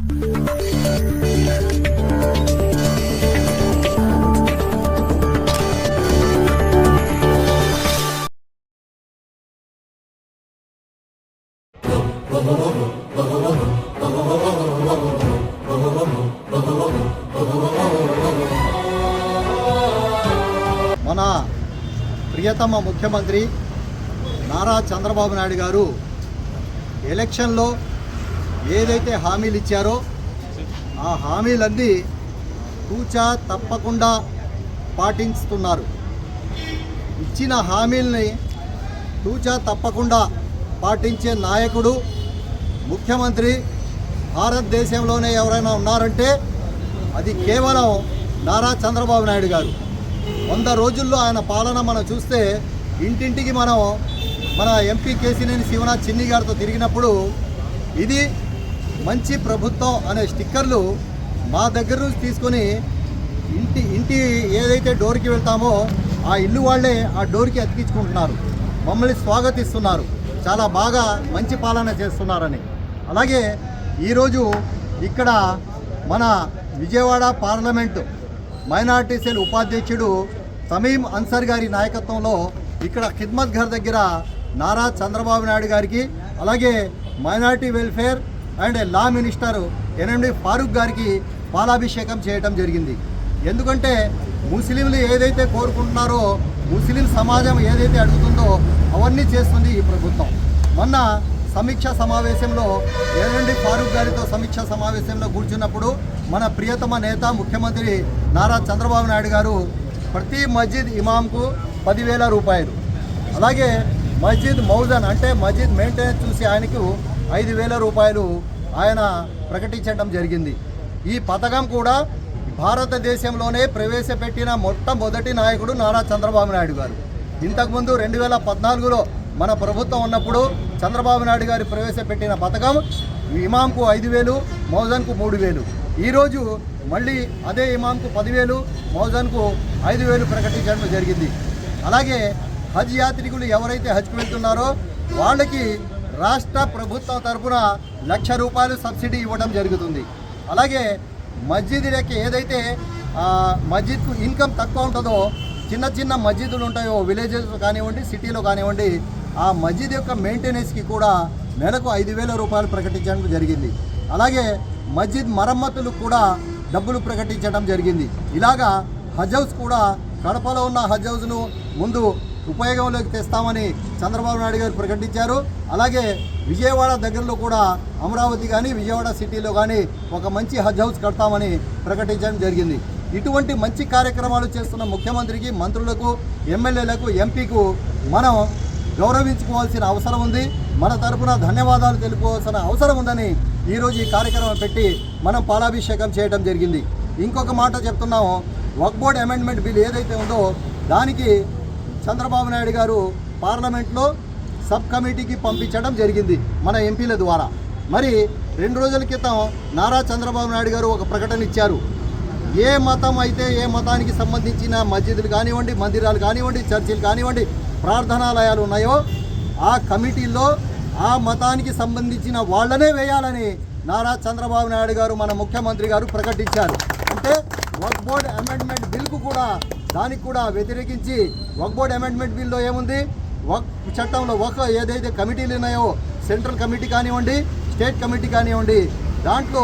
మన ప్రియతమ ముఖ్యమంత్రి నారా చంద్రబాబు నాయుడు గారు ఎలక్షన్లో ఏదైతే హామీలు ఇచ్చారో ఆ హామీలన్నీ కూచా తప్పకుండా పాటిస్తున్నారు. ఇచ్చిన హామీల్ని తూచా తప్పకుండా పాటించే నాయకుడు ముఖ్యమంత్రి భారతదేశంలోనే ఎవరైనా ఉన్నారంటే అది కేవలం నారా చంద్రబాబు నాయుడు గారు. వంద రోజుల్లో ఆయన పాలన మనం చూస్తే ఇంటింటికి మనం మన ఎంపీ కేసీనేని శివనాథ్ చిన్ని గారితో తిరిగినప్పుడు ఇది మంచి ప్రభుత్వం అనే స్టిక్కర్లు మా దగ్గర నుంచి తీసుకొని ఇంటి ఇంటి ఏదైతే డోర్కి వెళ్తామో ఆ ఇల్లు వాళ్ళే ఆ డోర్కి అతికించుకుంటున్నారు. మమ్మల్ని స్వాగతిస్తున్నారు. చాలా బాగా మంచి పాలన చేస్తున్నారని. అలాగే ఈరోజు ఇక్కడ మన విజయవాడ పార్లమెంటు మైనార్టీ సెల్ ఉపాధ్యక్షుడు తమీం అన్సర్ గారి నాయకత్వంలో ఇక్కడ ఖిద్మత్ ఘర్ దగ్గర నారా చంద్రబాబు నాయుడు గారికి అలాగే minority welfare and law minister NMD Farooq గారికి పాలాభిషేకం చేయటం జరిగింది. ఎందుకంటే ముస్లింలు ఏదైతే కోరుకుంటున్నారో ముస్లిం సమాజం ఏదైతే అడుగుతుందో అవన్నీ చేస్తుంది ఈ ప్రభుత్వం. మొన్న సమీక్ష సమావేశంలో ఏదండి ఫారూక్ గారితో సమీక్ష సమావేశంలో కూర్చున్నప్పుడు మన ప్రియతమ నేత ముఖ్యమంత్రి నారా చంద్రబాబు నాయుడు గారు ప్రతి మస్జిద్ ఇమాంకు పదివేల రూపాయలు. అలాగే మస్జిద్ మౌజన్ అంటే మస్జిద్ మెయింటెనెన్స్ చూసి ఆయనకు ఐదు వేల రూపాయలు ఆయన ప్రకటించడం జరిగింది. ఈ పథకం కూడా భారతదేశంలోనే ప్రవేశపెట్టిన మొట్టమొదటి నాయకుడు నారా చంద్రబాబు నాయుడు గారు. ఇంతకుముందు రెండు వేల పద్నాలుగులో మన ప్రభుత్వం ఉన్నప్పుడు చంద్రబాబు నాయుడు గారు ప్రవేశపెట్టిన పథకం ఇమాంకు ఐదు వేలు మౌజన్కు మూడు వేలు. ఈరోజు మళ్ళీ అదే ఇమాంకు పదివేలు మౌజన్కు ఐదు వేలు ప్రకటించడం జరిగింది. అలాగే హజ్ యాత్రికులు ఎవరైతే హజ్కి వెళ్తున్నారో వాళ్ళకి రాష్ట్ర ప్రభుత్వం తరపున లక్ష రూపాయలు సబ్సిడీ ఇవ్వడం జరుగుతుంది. అలాగే మస్జిద్లకి ఏదైతే మస్జిద్కు ఇన్కమ్ తక్కువ ఉంటుందో చిన్న చిన్న మస్జిదులు ఉంటాయో విలేజెస్ కానివ్వండి సిటీలో కానివ్వండి ఆ మస్జిద్ యొక్క మెయింటెనెన్స్కి కూడా నెలకు ఐదు వేల రూపాయలు ప్రకటించడం జరిగింది. అలాగే మస్జిద్ మరమ్మతులు కూడా డబ్బులు ప్రకటించడం జరిగింది. ఇలాగా హజ్ హౌస్ కూడా కడపలో ఉన్న హజ్ హౌస్ను ముందు ఉపయోగంలోకి తెస్తామని చంద్రబాబు నాయుడు గారు ప్రకటించారు. అలాగే విజయవాడ దగ్గరలో కూడా అమరావతి కానీ విజయవాడ సిటీలో కానీ ఒక మంచి హజ్ హౌస్ కడతామని ప్రకటించడం జరిగింది. ఇటువంటి మంచి కార్యక్రమాలు చేస్తున్న ముఖ్యమంత్రికి మంత్రులకు ఎమ్మెల్యేలకు ఎంపీకు మనం గౌరవించుకోవాల్సిన అవసరం ఉంది. మన తరపున ధన్యవాదాలు తెలుపుకోవాల్సిన అవసరం ఉందని ఈరోజు ఈ కార్యక్రమం పెట్టి మనం పాలాభిషేకం చేయడం జరిగింది. ఇంకొక మాట చెప్తున్నాము. వక్ బోర్డ్ అమెండ్మెంట్ బిల్ ఏదైతే ఉందో దానికి చంద్రబాబు నాయుడు గారు పార్లమెంట్లో సబ్ కమిటీకి పంపించడం జరిగింది మన ఎంపీల ద్వారా. మరి రెండు రోజుల క్రితం నారా చంద్రబాబు నాయుడు గారు ఒక ప్రకటన ఇచ్చారు. ఏ మతం అయితే ఏ మతానికి సంబంధించిన మస్జిదులు కానివ్వండి మందిరాలు కానివ్వండి చర్చిలు కానివ్వండి ప్రార్థనాలయాలు ఉన్నాయో ఆ కమిటీల్లో ఆ మతానికి సంబంధించిన వాళ్ళనే వేయాలని నారా చంద్రబాబు నాయుడు గారు మన ముఖ్యమంత్రి గారు ప్రకటించారు. అంటే వర్క్ బోర్డ్ అమెండ్మెంట్ బిల్కు కూడా దానికి కూడా వ్యతిరేకించి వక్ బోర్డ్ అమెండ్మెంట్ బిల్లో ఏముంది? వక్ చట్టంలో ఒక ఏదైతే కమిటీలు ఉన్నాయో సెంట్రల్ కమిటీ కానివ్వండి స్టేట్ కమిటీ కానివ్వండి దాంట్లో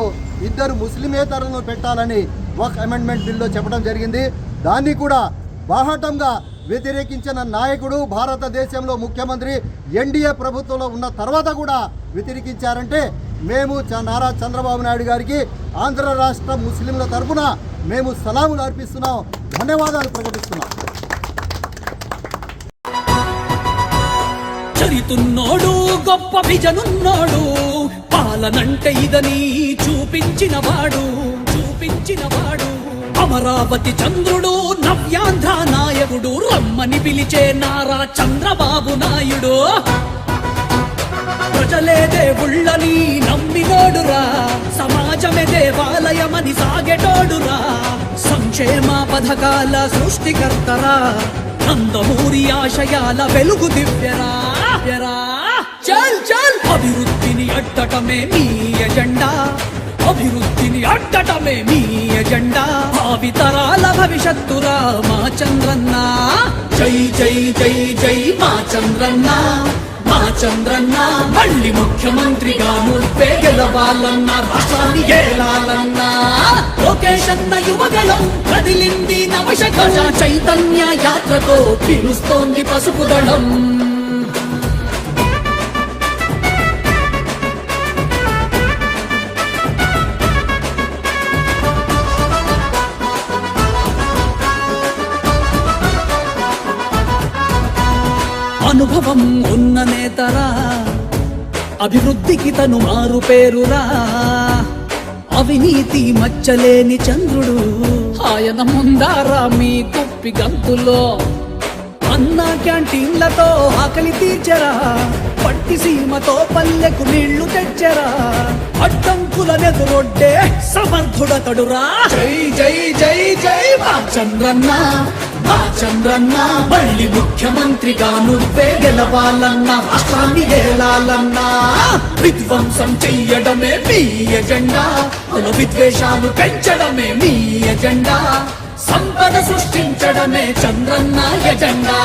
ఇద్దరు ముస్లిమేతరులను పెట్టాలని వక్ అమెండ్మెంట్ బిల్లో చెప్పడం జరిగింది. దాన్ని కూడా బాహటంగా వ్యతిరేకించిన నాయకుడు భారతదేశంలో ముఖ్యమంత్రి ఎన్డీఏ ప్రభుత్వంలో ఉన్న తర్వాత కూడా వ్యతిరేకించారంటే మేము చ- నారా చంద్రబాబు నాయుడు గారికి ఆంధ్ర రాష్ట్ర ముస్లింల తరఫున మేము సలాములు అర్పిస్తున్నాం. ధన్యవాదాలు ప్రకటిస్తున్నాం. చరితున్నోడు గొప్ప విజనున్నాడు పాలనంటే ఇదని చూపించినవాడు చూపించినవాడు అమరావతి చంద్రుడు నవ్యాంధ్ర నాయకుడు రమ్మని పిలిచే నారా చంద్రబాబు నాయుడు. ప్రజలే దేవుళ్ళని నమ్మినోడురా సమాజమే దేవాలయమని సాగేటోడురా. సంక్షేమ పథకాల సృష్టికర్తరా. నందమూరి ఆశయాల వెలుగు దివ్యరా. చల్ చల్. అభివృద్ధిని అడ్డటమే మీ ఎజెండా. అభివృద్ధిని అడ్డటమే మీ ఎజెండా. భావితరాల భవిష్యత్తురా మా చంద్రన్న. జై జై జై జై మా చంద్రన్న. చంద్రన్న మళ్ళీ ముఖ్యమంత్రిగా నువ్వే గెలవాలన్న రాష్ట్రాన్ని ఏలాలన్నా. లోకేష్ అన్న యువగలం కదిలింది నవశ చైతన్య యాత్రతో పిలుస్తోంది పసుపు అనుభవం ఉన్న నేతరా? అభివృద్ధికి తను మారు పేరురా? అవినీతి మచ్చలేని చంద్రుడు. ఆయన ముందారా మీ కుప్పి గంతుల్లో అన్న క్యాంటీన్లతో ఆకలి తీర్చరా? పట్టి సీమతో పల్లెకు నీళ్ళు తెచ్చరా? అడ్డంకులనెదురొడ్డే సమర్థుడతడురా? జై జై జై జై మా చంద్రన్న చంద్రన్నా చంద్రన్న మళ్ళీ ముఖ్యమంత్రిగా నువ్వే గెలవాలన్నా రాష్ట్రాన్ని ఏలాలన్నా. విధ్వంసం చెయ్యడమే మీ ఎజెండా కుల విద్వేషాలు పెంచడమే మీ ఎజెండా. సంపద సృష్టించడమే చంద్రన్న ఎజెండా.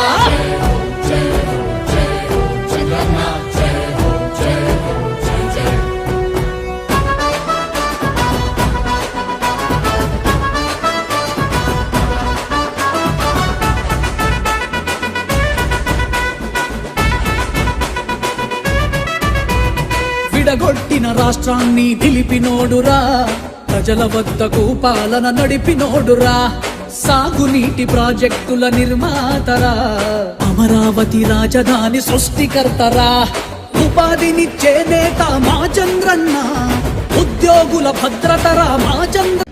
రాష్ట్రాన్ని దిలిపినోడురా ప్రజల వద్దకు పాలన నడిపినోడురా. సాగునీటి ప్రాజెక్టుల నిర్మాతరా. అమరావతి రాజధాని సృష్టికర్తరా. ఉపాధినిచ్చే నేత మా చంద్రన్న. ఉద్యోగుల భద్రతరా మా చంద్ర